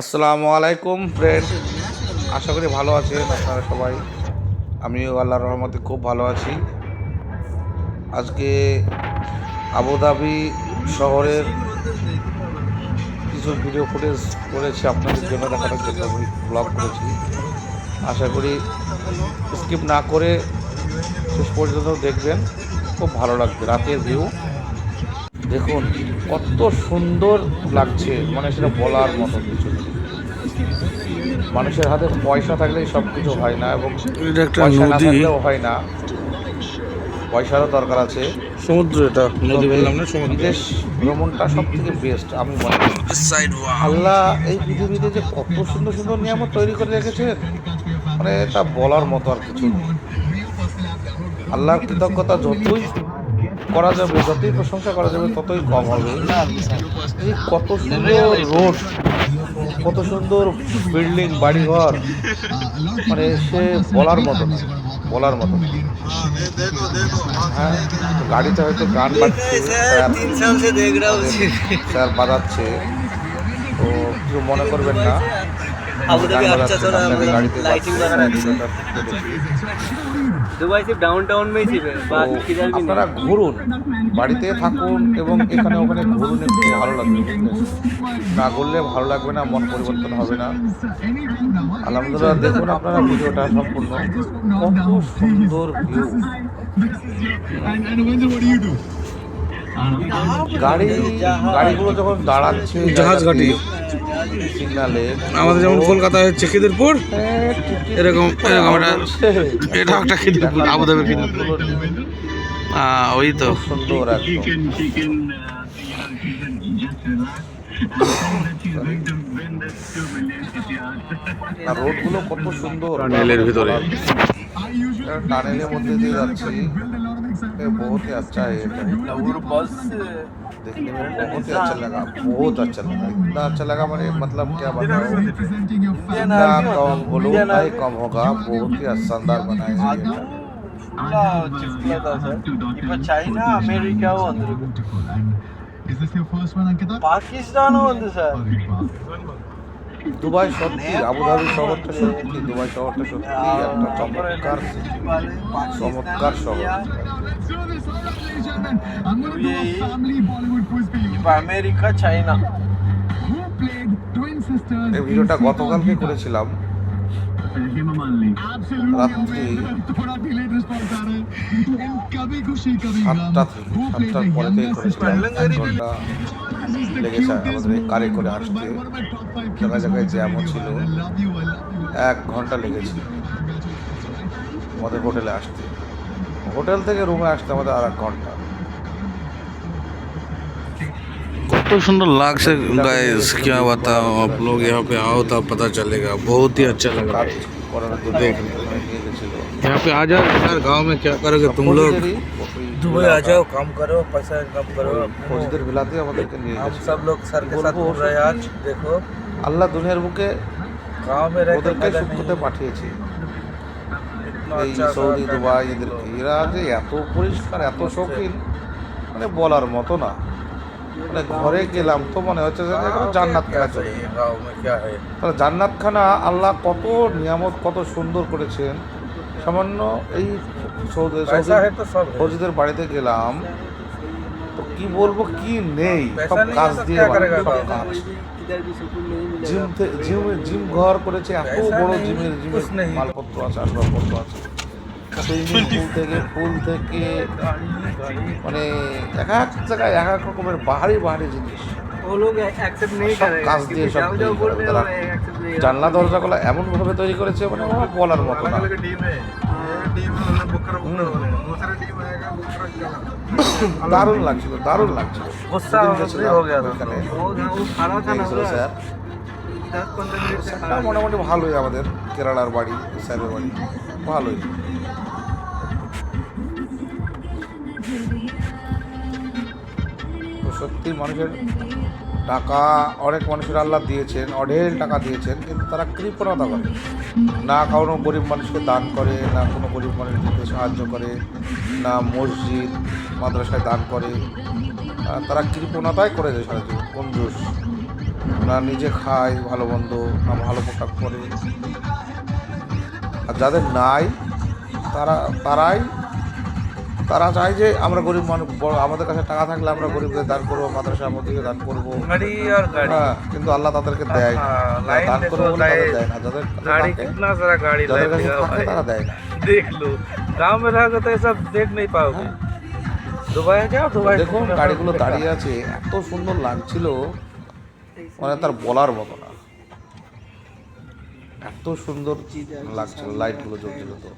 আসসালামু আলাইকুম ফ্রেন্ড আশা করি ভালো আছেন আপনারা সবাই। আমিও আল্লাহ রহমতে খুব ভালো আছি। আজকে আবুধাবি শহরের কিছু ভিডিও ফুটেজ করেছি আপনাদের জন্য, দেখানোর জন্য আমি ব্লগ করেছি। আশা করি স্কিপ না করে শেষ পর্যন্ত দেখবেন, খুব ভালো লাগবে, রাতের ভিউ দেখুন কত সুন্দর লাগছে মানে সেটা বলার মতো কিছু মানুষের হাতে পয়সা থাকলেই সব কিছু হয় না এবং পয়সা না থাকলেও হয় না। পয়সারও দরকার আছে। সমুদ্র এটা নদী বললাম না সমুদ্র। বিদেশ ভ্রমণটা সব থেকে বেস্ট আমি মনে করি। আল্লাহ এই পৃথিবীতে যে কত সুন্দর সুন্দর নিয়ামত তৈরি করে রেখেছেন মানে তা বলার মতো আর কিছু নেই আল্লাহর কৃতজ্ঞতা যতই করা যাবে, যতই প্রশংসা করা যাবে, ততই কম হবে কত সুন্দর রোড, কত সুন্দর বিল্ডিং, বাড়িঘর মানে সে বলার মতো বলার মতো। হ্যাঁ গাড়িতে হয়তো গান বাজছে স্যার বাজাচ্ছে, তো কিছু মনে করবেন না আবু ধাবি গান अच्छा বাজাচ্ছে, थोड़ा আপনাদের গাড়িতে लाइटिंग বাজছে, वगैरह ভিডিওটা দেখি। दुबई सिर्फ डाउन टाउन में ही सिर्फ है তো बाकी किधर भी আপনারা नहीं ঘুরুন বাড়িতে থাকুন এবং এখানে ওখানে ঘুরুন একটু ভালো লাগবে না ঘুরলে ভালো লাগবে না মন পরিবর্তন হবে না আলহামদুলিল্লাহ দেখুন আপনারা ভিডিওটা সম্পূর্ণ কত সুন্দর ভিউ গাড়ি গাড়িগুলো যখন দাঁড়াচ্ছে জাহাজ ঘাটি। সিগনালে আমাদের যেমন কলকাতায় হচ্ছে খিদিরপুর এরকম এরকম একটা এটা একটা খিদিরপুর আবুধাবির খিদিরপুর। ওই তো। সুন্দর আর রোডগুলো কত সুন্দর। টানেলের ভিতরে। টানেলের মধ্যে দিয়ে যাচ্ছি। पे बहुत ही अच्छा है देखने में बहुत ही अच्छा लगा बहुत अच्छा लगा इतना अच्छा लगा मैंने मतलब क्या बताया कम बोलो उतना कम होगा बहुत ही शानदार बनाए है पाकिस्तान ಒಂದು ಪಾಕಿಸ್ತಾನ দুবাই সত্যি আবুধাবি শহরটা সত্যি দুবাই শহরটা সত্যি একটা চমৎকার চমৎকার শহর। আমেরিকা চাইনা এই ভিডিওটা গতকালকে করেছিলাম। সাতটা পরে থেকে করেছিলাম। লেগেছে cutest আমাদের এই কারে করে moment. আসতে One of my top five জায়গায় cutest জায়গায় moments জ্যামও in ছিল video. I love you, I love you. এক ঘন্টা লেগেছে আমাদের হোটেলে আসতে হোটেল থেকে রুমে আসতে আমাদের আর এক ঘন্টা কত সুন্দর লাগছে गाइस क्या बताओ आप लोग यहाँ पे आओ तब पता चलेगा बहुत ही अच्छा लग रहा কাজ है করানোর यहाँ पे आ जाओ यार गांव में क्या करोगे तुम लोग ফৌজিদেরই ওই दुबई आ जाओ काम करो पैसा इनकम करो ফৌজিদের বিলাতে আমাদেরকে নিয়ে हम গেছিল सब लोग सर के साथ बोलबो घूम रहे हैं आज देखो আল্লাহ দুনিয়ার বুকে गांव में रहकर ওদেরকে फायदा সুখ नहीं করতে পাঠিয়েছি इतना এই अच्छा সৌদি सा দুবাই এদেরকে এরা যে এত পরিষ্কার এত শৌখিন মানে বলার মতো না মানে ঘরে গেলাম তো মনে হচ্ছে যে এখানে জান্নাত খানা চলে चाहिए गाँव में क्या है তাহলে জান্নাত খানা আল্লাহ কত নিয়ামত কত সুন্দর করেছেন সামান্য এই ফৌজিদের বাড়িতে গেলাম। তো কি বলব কি নেই? সব কাজ দিয়ে সব কাজ। জিম জিম জিম ঘর করেছে এত বড় জিমের জিমের মালপত্র আছে আসবাবপত্র আছে। সুইমিং পুল থেকে পুল থেকে মানে এক এক জায়গায় এক এক রকমের বাহারি বাহারি জিনিস। वो लोग एक्सेप्ट नहीं সব करेगा কাজ দিয়ে क्योंकि সব जाओ जाओ তৈরি बोल করে। रहे তারা हो एक्सेप्ट नहीं জানলা দরজাগুলো এমন ভাবে তৈরি করেছে মানে ওরা বলার মতো না দারুণ লাগছিল দারুণ লাগছিল गुस्सा দুদিন গেছিলাম हो गया था ওখানে। वो वो खाना था ना গেছিল স্যার दस पंद्रह मिनट से স্যারটা মোটামুটি ভালোই আমাদের কেরালার বাড়ি স্যারের বাড়ি ভালোই তো সত্যি মানুষের টাকা, অনেক মানুষের আল্লাহ দিয়েছেন, অঢেল টাকা দিয়েছেন, কিন্তু তারা কৃপণতা করে। না কোনো গরিব মানুষকে দান করে, না কোনো গরিব মানুষকে সাহায্য করে, না মসজিদ, মাদ্রাসায় দান করে। তারা কৃপণতাই করে যায় সারা জীবন কঞ্জুস না নিজে খায়, ভালো মন্দ, না ভালো পোশাক পরে। আর যাদের নাই, তারা, তারাই তারা চায় যে আমরা গরিব মানুষ আমাদের কাছে টাকা থাকলে আমরা গরিবদের দান করব মাদ্রাসা মধ্যে দান করব। হ্যাঁ কিন্তু আল্লাহ তাদেরকে দেয় দান করব তাদের দেয় না। যাদের কাছে থাকে তারা দেয় না। দেখ তো এসব দেখ নেই পাওগে হ্যাঁ। দুবাই দুবাই দেখুন গাড়িগুলো দাঁড়িয়ে আছে এত সুন্দর লাগছিল মানে তার বলার মতো না। এত সুন্দর লাগছিল লাইটগুলো জ্বলছিল তো।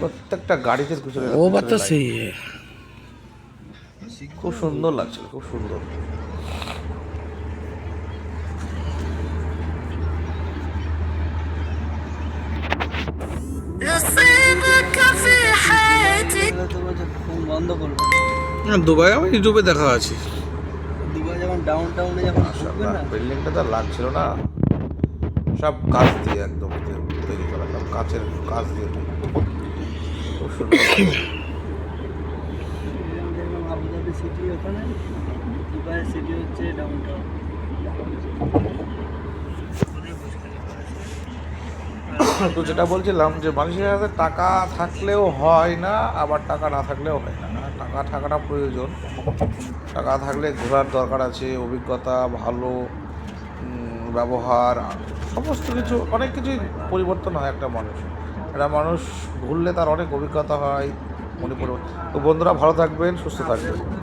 প্রত্যেকটা গাড়িতে পিছনে ও বাচ্চা সেই। খুব সুন্দর লাগছিল খুব সুন্দর। দুবাই আমি ইউটিউবে দেখা আছে। দুবাই যখন ডাউন টাউনে যখন বিল্ডিংটা তো লাগছিল না। সব কাজ দিয়ে একদম তৈরি করা, সব কাচের কাজ দিয়ে তৈরি। সিটি সিটি হচ্ছে তো যেটা বলছিলাম যে মানুষের হাতে টাকা থাকলেও হয় না, আবার টাকা না থাকলেও হয় না, টাকা থাকাটা প্রয়োজন। টাকা থাকলে ঘোরার দরকার আছে, অভিজ্ঞতা ভালো ব্যবহার, সমস্ত কিছু, অনেক কিছুই পরিবর্তন হয় একটা মানুষ। একটা মানুষ ঘুরলে তার অনেক অভিজ্ঞতা হয়, মনে পড়ে। তো বন্ধুরা, ভালো থাকবেন, সুস্থ থাকবেন।